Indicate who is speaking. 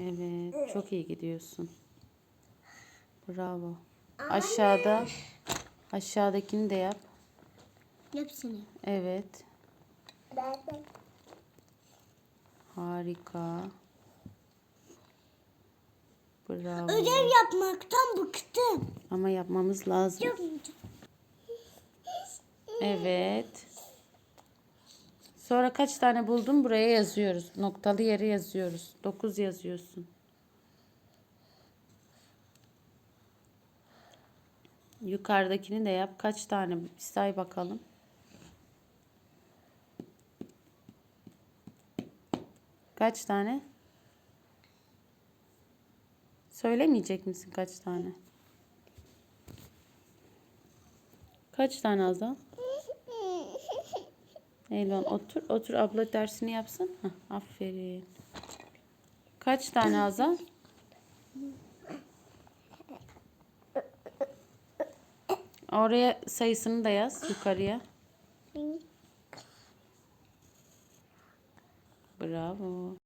Speaker 1: Evet, çok iyi gidiyorsun. Bravo. Aşağıda aşağıdakini de yap.
Speaker 2: Hepsini.
Speaker 1: Evet. Harika. Bravo.
Speaker 2: Ödev yapmaktan bıktım.
Speaker 1: Ama yapmamız lazım.
Speaker 2: Yapmayacağım.
Speaker 1: Evet. Sonra kaç tane buldun buraya yazıyoruz. Noktalı yere yazıyoruz. 9 yazıyorsun. Yukarıdakini de yap. Kaç tane? Say bakalım. Kaç tane? Söylemeyecek misin kaç tane? Kaç tane Azal? Elvan otur. Otur abla dersini yapsın. Hah, aferin. Kaç tane Azal? Oraya sayısını da yaz yukarıya. Bravo.